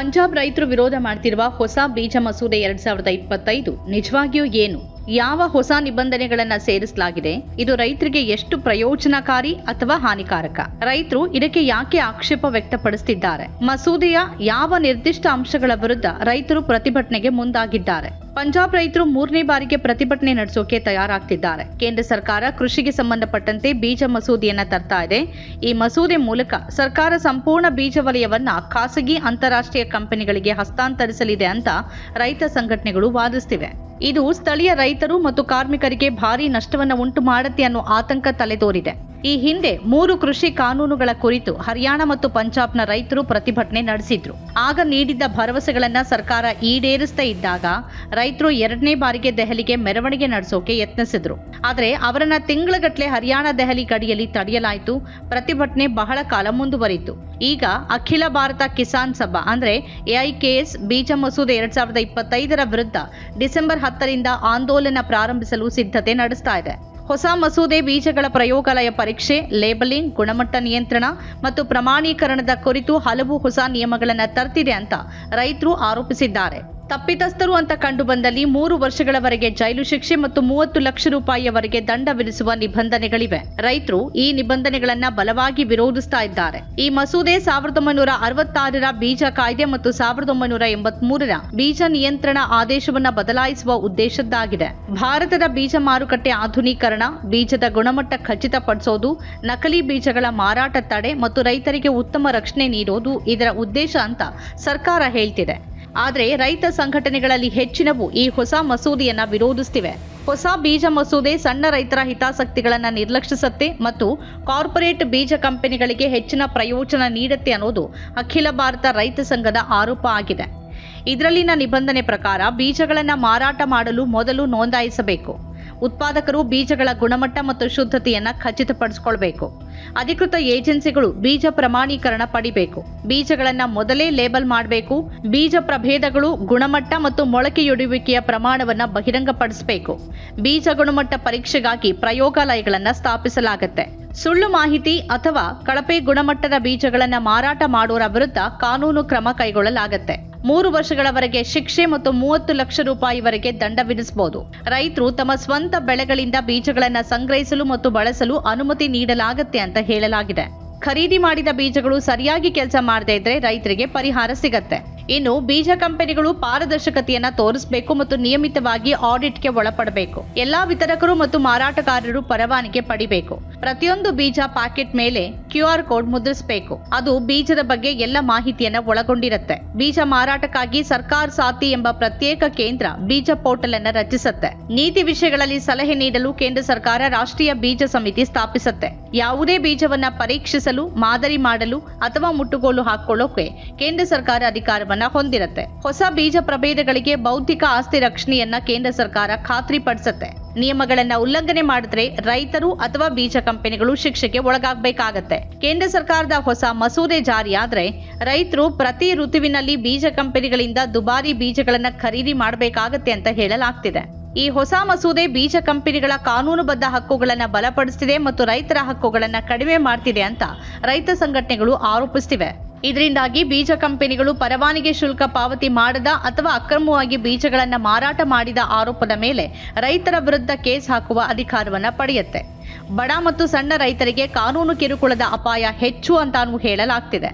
ಪಂಜಾಬ್ ರೈತರು ವಿರೋಧ ಮಾಡ್ತಿರುವ ಹೊಸ ಬೀಜ ಮಸೂದೆ ಎರಡ್ ಸಾವಿರದ ಇಪ್ಪತ್ತೈದು ನಿಜವಾಗಿಯೂ ಏನು? ಯಾವ ಹೊಸ ನಿಬಂಧನೆಗಳನ್ನ ಸೇರಿಸಲಾಗಿದೆ? ಇದು ರೈತರಿಗೆ ಎಷ್ಟು ಪ್ರಯೋಜನಕಾರಿ ಅಥವಾ ಹಾನಿಕಾರಕ? ರೈತರು ಇದಕ್ಕೆ ಯಾಕೆ ಆಕ್ಷೇಪ ವ್ಯಕ್ತಪಡಿಸುತ್ತಿದ್ದಾರೆ ಮಸೂದೆಯ ಯಾವ ನಿರ್ದಿಷ್ಟ ಅಂಶಗಳ ವಿರುದ್ಧ ರೈತರು ಪ್ರತಿಭಟನೆಗೆ ಮುಂದಾಗಿದ್ದಾರೆ? ಪಂಜಾಬ್ ರೈತರು ಮೂರನೇ ಬಾರಿಗೆ ಪ್ರತಿಭಟನೆ ನಡೆಸೋಕೆ ತಯಾರಾಗ್ತಿದ್ದಾರೆ. ಕೇಂದ್ರ ಸರ್ಕಾರ ಕೃಷಿಗೆ ಸಂಬಂಧಪಟ್ಟಂತೆ ಬೀಜ ಮಸೂದೆಯನ್ನ ತರ್ತಾ ಇದೆ. ಈ ಮಸೂದೆ ಮೂಲಕ ಸರ್ಕಾರ ಸಂಪೂರ್ಣ ಬೀಜ ವಲಯವನ್ನ ಖಾಸಗಿ ಅಂತಾರಾಷ್ಟ್ರೀಯ ಕಂಪನಿಗಳಿಗೆ ಹಸ್ತಾಂತರಿಸಲಿದೆ ಅಂತ ರೈತ ಸಂಘಟನೆಗಳು ವಾದಿಸ್ತಿವೆ. ಇದು ಸ್ಥಳೀಯ ರೈತರು ಮತ್ತು ಕಾರ್ಮಿಕರಿಗೆ ಭಾರಿ ನಷ್ಟವನ್ನು ಉಂಟು ಮಾಡುತ್ತೆ ಅನ್ನೋ ಆತಂಕ ತಲೆದೋರಿದೆ. ಈ ಹಿಂದೆ ಮೂರು ಕೃಷಿ ಕಾನೂನುಗಳ ಕುರಿತು ಹರಿಯಾಣ ಮತ್ತು ಪಂಜಾಬ್ನ ರೈತರು ಪ್ರತಿಭಟನೆ ನಡೆಸಿದ್ರು. ಆಗ ನೀಡಿದ್ದ ಭರವಸೆಗಳನ್ನ ಸರ್ಕಾರ ಈಡೇರಿಸ್ತಾ ಇದ್ದಾಗ ರೈತರು ಎರಡನೇ ಬಾರಿಗೆ ದೆಹಲಿಗೆ ಮೆರವಣಿಗೆ ನಡೆಸೋಕೆ ಯತ್ನಿಸಿದ್ರು. ಆದರೆ ಅವರನ್ನ ತಿಂಗಳಗಟ್ಟಲೆ ಹರಿಯಾಣ ದೆಹಲಿ ಗಡಿಯಲ್ಲಿ ತಡೆಯಲಾಯಿತು. ಪ್ರತಿಭಟನೆ ಬಹಳ ಕಾಲ ಮುಂದುವರಿತು. ಈಗ ಅಖಿಲ ಭಾರತ ಕಿಸಾನ್ ಸಭಾ ಅಂದ್ರೆ ಎಐಕೆಎಸ್, ಬೀಜ ಮಸೂದೆ ಎರಡ್ ಸಾವಿರದ ಇಪ್ಪತ್ತೈದರ ವಿರುದ್ಧ ಡಿಸೆಂಬರ್ ಹತ್ತರಿಂದ ಆಂದೋಲನ ಪ್ರಾರಂಭಿಸಲು ಸಿದ್ಧತೆ ನಡೆಸ್ತಾ ಇದೆ. ಹೊಸ ಮಸೂದೆ ಬೀಜಗಳ ಪ್ರಯೋಗಾಲಯ ಪರೀಕ್ಷೆ, ಲೇಬಲಿಂಗ್, ಗುಣಮಟ್ಟ ನಿಯಂತ್ರಣ ಮತ್ತು ಪ್ರಮಾಣೀಕರಣದ ಕುರಿತು ಹಲವು ಹೊಸ ನಿಯಮಗಳನ್ನು ತರ್ತಿದೆ ಅಂತ ರೈತರು ಆರೋಪಿಸಿದ್ದಾರೆ. ತಪ್ಪಿತಸ್ಥರು ಅಂತ ಕಂಡು ಬಂದಲ್ಲಿ ಮೂರು ವರ್ಷಗಳವರೆಗೆ ಜೈಲು ಶಿಕ್ಷೆ ಮತ್ತು ಮೂವತ್ತು ಲಕ್ಷ ರೂಪಾಯಿಯವರೆಗೆ ದಂಡ ವಿಧಿಸುವ ನಿಬಂಧನೆಗಳಿವೆ. ರೈತರು ಈ ನಿಬಂಧನೆಗಳನ್ನ ಬಲವಾಗಿ ವಿರೋಧಿಸ್ತಾ ಇದ್ದಾರೆ. ಈ ಮಸೂದೆ ಸಾವಿರದ ಒಂಬೈನೂರ ಅರವತ್ತಾರರ ಬೀಜ ಕಾಯ್ದೆ ಮತ್ತು ಸಾವಿರದ ಒಂಬೈನೂರ ಎಂಬತ್ಮೂರರ ಬೀಜ ನಿಯಂತ್ರಣ ಆದೇಶವನ್ನ ಬದಲಾಯಿಸುವ ಉದ್ದೇಶದ್ದಾಗಿದೆ. ಭಾರತದ ಬೀಜ ಮಾರುಕಟ್ಟೆ ಆಧುನೀಕರಣ, ಬೀಜದ ಗುಣಮಟ್ಟ ಖಚಿತಪಡಿಸೋದು, ನಕಲಿ ಬೀಜಗಳ ಮಾರಾಟ ತಡೆ ಮತ್ತು ರೈತರಿಗೆ ಉತ್ತಮ ರಕ್ಷಣೆ ನೀಡೋದು ಇದರ ಉದ್ದೇಶ ಅಂತ ಸರ್ಕಾರ ಹೇಳ್ತಿದೆ. ಆದರೆ ರೈತ ಸಂಘಟನೆಗಳಲ್ಲಿ ಹೆಚ್ಚಿನವು ಈ ಹೊಸ ಮಸೂದೆಯನ್ನ ವಿರೋಧಿಸುತ್ತಿವೆ ಹೊಸ ಬೀಜ ಮಸೂದೆ ಸಣ್ಣ ರೈತರ ಹಿತಾಸಕ್ತಿಗಳನ್ನು ನಿರ್ಲಕ್ಷಿಸುತ್ತೆ ಮತ್ತು ಕಾರ್ಪೊರೇಟ್ ಬೀಜ ಕಂಪನಿಗಳಿಗೆ ಹೆಚ್ಚಿನ ಪ್ರಯೋಜನ ನೀಡುತ್ತೆ ಅನ್ನೋದು ಅಖಿಲ ಭಾರತ ರೈತ ಸಂಘದ ಆರೋಪ ಆಗಿದೆ. ಇದರಲ್ಲಿನ ನಿಬಂಧನೆ ಪ್ರಕಾರ ಬೀಜಗಳನ್ನು ಮಾರಾಟ ಮಾಡಲು ಮೊದಲು ನೋಂದಾಯಿಸಬೇಕು. ಉತ್ಪಾದಕರು ಬೀಜಗಳ ಗುಣಮಟ್ಟ ಮತ್ತು ಶುದ್ಧತೆಯನ್ನ ಖಚಿತಪಡಿಸಿಕೊಳ್ಬೇಕು. ಅಧಿಕೃತ ಏಜೆನ್ಸಿಗಳು ಬೀಜ ಪ್ರಮಾಣೀಕರಣ ಪಡಿಬೇಕು. ಬೀಜಗಳನ್ನ ಮೊದಲೇ ಲೇಬಲ್ ಮಾಡಬೇಕು. ಬೀಜ ಪ್ರಭೇದಗಳು ಗುಣಮಟ್ಟ ಮತ್ತು ಮೊಳಕೆಯೊಡೆಯುವಿಕೆಯ ಪ್ರಮಾಣವನ್ನ ಬಹಿರಂಗಪಡಿಸಬೇಕು. ಬೀಜ ಗುಣಮಟ್ಟ ಪರೀಕ್ಷೆಗಾಗಿ ಪ್ರಯೋಗಾಲಯಗಳನ್ನು ಸ್ಥಾಪಿಸಲಾಗುತ್ತೆ. ಸುಳ್ಳು ಮಾಹಿತಿ ಅಥವಾ ಕಳಪೆ ಗುಣಮಟ್ಟದ ಬೀಜಗಳನ್ನು ಮಾರಾಟ ಮಾಡೋರ ವಿರುದ್ಧ ಕಾನೂನು ಕ್ರಮ ಕೈಗೊಳ್ಳಲಾಗುತ್ತೆ. ಮೂರು ವರ್ಷಗಳವರೆಗೆ ಶಿಕ್ಷೆ ಮತ್ತು ಮೂವತ್ತು ಲಕ್ಷ ರೂಪಾಯಿವರೆಗೆ ದಂಡ ವಿಧಿಸಬಹುದು. ರೈತರು ತಮ್ಮ ಸ್ವಂತ ಬೆಳೆಗಳಿಂದ ಬೀಜಗಳನ್ನ ಸಂಗ್ರಹಿಸಲು ಮತ್ತು ಬಳಸಲು ಅನುಮತಿ ನೀಡಲಾಗುತ್ತೆ ಅಂತ ಹೇಳಲಾಗಿದೆ. ಖರೀದಿ ಮಾಡಿದ ಬೀಜಗಳು ಸರಿಯಾಗಿ ಕೆಲಸ ಮಾಡದೇ ಇದ್ರೆ ರೈತರಿಗೆ ಪರಿಹಾರ ಸಿಗತ್ತೆ. ಇನ್ನು ಬೀಜ ಕಂಪನಿಗಳು ಪಾರದರ್ಶಕತೆಯನ್ನ ತೋರಿಸಬೇಕು ಮತ್ತು ನಿಯಮಿತವಾಗಿ ಆಡಿಟ್ಗೆ ಒಳಪಡಬೇಕು. ಎಲ್ಲಾ ವಿತರಕರು ಮತ್ತು ಮಾರಾಟಗಾರರು ಪರವಾನಿಗೆ ಪಡಿಬೇಕು. ಪ್ರತಿಯೊಂದು ಬೀಜ ಪ್ಯಾಕೆಟ್ ಮೇಲೆ ಕ್ಯೂ ಆರ್ ಕೋಡ್ ಮುದ್ರಿಸಬೇಕು. ಅದು ಬೀಜದ ಬಗ್ಗೆ ಎಲ್ಲ ಮಾಹಿತಿಯನ್ನ ಒಳಗೊಂಡಿರುತ್ತೆ. ಬೀಜ ಮಾರಾಟಕ್ಕಾಗಿ ಸರ್ಕಾರ ಸಾತಿ ಎಂಬ ಪ್ರತ್ಯೇಕ ಕೇಂದ್ರ ಬೀಜ ಪೋರ್ಟಲ್ ಅನ್ನ ರಚಿಸುತ್ತೆ. ನೀತಿ ವಿಷಯಗಳಲ್ಲಿ ಸಲಹೆ ನೀಡಲು ಕೇಂದ್ರ ಸರ್ಕಾರ ರಾಷ್ಟ್ರೀಯ ಬೀಜ ಸಮಿತಿ ಸ್ಥಾಪಿಸುತ್ತೆ. ಯಾವುದೇ ಬೀಜವನ್ನ ಪರೀಕ್ಷಿಸಲು, ಮಾದರಿ ಮಾಡಲು ಅಥವಾ ಮುಟ್ಟುಗೋಲು ಹಾಕೊಳ್ಳೋಕೆ ಕೇಂದ್ರ ಸರ್ಕಾರ ಅಧಿಕಾರವನ್ನ ಹೊಂದಿರುತ್ತೆ. ಹೊಸ ಬೀಜ ಪ್ರಭೇದಗಳಿಗೆ ಬೌದ್ಧಿಕ ಆಸ್ತಿ ರಕ್ಷಣೆಯನ್ನ ಕೇಂದ್ರ ಸರ್ಕಾರ ಖಾತ್ರಿಪಡಿಸುತ್ತೆ. ನಿಯಮಗಳನ್ನ ಉಲ್ಲಂಘನೆ ಮಾಡಿದ್ರೆ ರೈತರು ಅಥವಾ ಬೀಜ ಕಂಪನಿಗಳು ಶಿಕ್ಷೆಗೆ ಒಳಗಾಗಬೇಕಾಗತ್ತೆ. ಕೇಂದ್ರ ಸರ್ಕಾರದ ಹೊಸ ಮಸೂದೆ ಜಾರಿಯಾದ್ರೆ ರೈತರು ಪ್ರತಿ ಋತುವಿನಲ್ಲಿ ಬೀಜ ಕಂಪನಿಗಳಿಂದ ದುಬಾರಿ ಬೀಜಗಳನ್ನ ಖರೀದಿ ಮಾಡಬೇಕಾಗತ್ತೆ ಅಂತ ಹೇಳಲಾಗ್ತಿದೆ. ಈ ಹೊಸ ಮಸೂದೆ ಬೀಜ ಕಂಪನಿಗಳ ಕಾನೂನುಬದ್ಧ ಹಕ್ಕುಗಳನ್ನು ಬಲಪಡಿಸ್ತಿದೆ ಮತ್ತು ರೈತರ ಹಕ್ಕುಗಳನ್ನು ಕಡಿಮೆ ಮಾಡ್ತಿದೆ ಅಂತ ರೈತ ಸಂಘಟನೆಗಳು ಆರೋಪಿಸುತ್ತಿವೆ ಇದರಿಂದಾಗಿ ಬೀಜ ಕಂಪನಿಗಳು ಪರವಾನಿಗೆ ಶುಲ್ಕ ಪಾವತಿ ಮಾಡದ ಅಥವಾ ಅಕ್ರಮವಾಗಿ ಬೀಜಗಳನ್ನು ಮಾರಾಟ ಮಾಡಿದ ಆರೋಪದ ಮೇಲೆ ರೈತರ ವಿರುದ್ಧ ಕೇಸ್ ಹಾಕುವ ಅಧಿಕಾರವನ್ನ ಪಡೆಯುತ್ತೆ. ಬಡ ಮತ್ತು ಸಣ್ಣ ರೈತರಿಗೆ ಕಾನೂನು ಕಿರುಕುಳದ ಅಪಾಯ ಹೆಚ್ಚು ಅಂತಾನೂ ಹೇಳಲಾಗ್ತಿದೆ.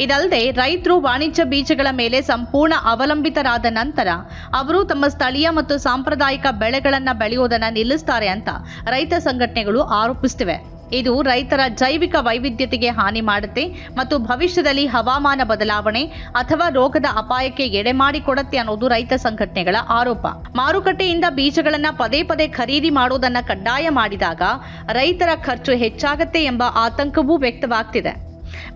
ಇದಲ್ಲದೆ ರೈತರು ವಾಣಿಜ್ಯ ಬೀಜಗಳ ಮೇಲೆ ಸಂಪೂರ್ಣ ಅವಲಂಬಿತರಾದ ನಂತರ ಅವರು ತಮ್ಮ ಸ್ಥಳೀಯ ಮತ್ತು ಸಾಂಪ್ರದಾಯಿಕ ಬೆಳೆಗಳನ್ನು ಬೆಳೆಯುವುದನ್ನ ನಿಲ್ಲಿಸ್ತಾರೆ ಅಂತ ರೈತ ಸಂಘಟನೆಗಳು ಆರೋಪಿಸುತ್ತಿವೆ ಇದು ರೈತರ ಜೈವಿಕ ವೈವಿಧ್ಯತೆಗೆ ಹಾನಿ ಮಾಡುತ್ತೆ ಮತ್ತು ಭವಿಷ್ಯದಲ್ಲಿ ಹವಾಮಾನ ಬದಲಾವಣೆ ಅಥವಾ ರೋಗದ ಅಪಾಯಕ್ಕೆ ಎಡೆ ಮಾಡಿಕೊಡುತ್ತೆ ಅನ್ನೋದು ರೈತ ಸಂಘಟನೆಗಳ ಆರೋಪ. ಮಾರುಕಟ್ಟೆಯಿಂದ ಬೀಜಗಳನ್ನ ಪದೇ ಪದೇ ಖರೀದಿ ಮಾಡೋದನ್ನ ಕಡ್ಡಾಯ ಮಾಡಿದಾಗ ರೈತರ ಖರ್ಚು ಹೆಚ್ಚಾಗತ್ತೆ ಎಂಬ ಆತಂಕವೂ ವ್ಯಕ್ತವಾಗ್ತಿದೆ.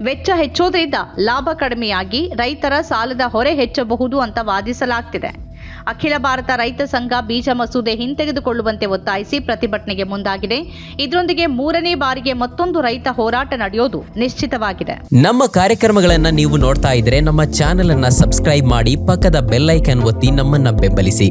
ವೆಚ್ಚ ಹೆಚ್ಚೋದ್ರಿಂದ ಲಾಭ ಕಡಿಮೆಯಾಗಿ ರೈತರ ಸಾಲದ ಹೊರೆ ಹೆಚ್ಚಬಹುದು ಅಂತ ವಾದಿಸಲಾಗ್ತಿದೆ. ಅಖಿಲ ಭಾರತ ರೈತ ಸಂಘ ಬೀಜ ಮಸೂದೆ ಹಿಂತೆಗೆದುಕೊಳ್ಳುವಂತೆ ಒತ್ತಾಯಿಸಿ ಪ್ರತಿಭಟನೆಗೆ ಮುಂದಾಗಿದೆ. ಇದರೊಂದಿಗೆ ಮೂರನೇ ಬಾರಿಗೆ ಮತ್ತೊಂದು ರೈತ ಹೋರಾಟ ನಡೆಯೋದು ನಿಶ್ಚಿತವಾಗಿದೆ. ನಮ್ಮ ಕಾರ್ಯಕ್ರಮಗಳನ್ನ ನೀವು ನೋಡ್ತಾ ಇದ್ರೆ ನಮ್ಮ ಚಾನೆಲ್ ಅನ್ನ ಸಬ್ಸ್ಕ್ರೈಬ್ ಮಾಡಿ ಪಕ್ಕದ ಬೆಲ್ಲೈಕನ್ ಒತ್ತಿ ನಮ್ಮನ್ನ ಬೆಂಬಲಿಸಿ.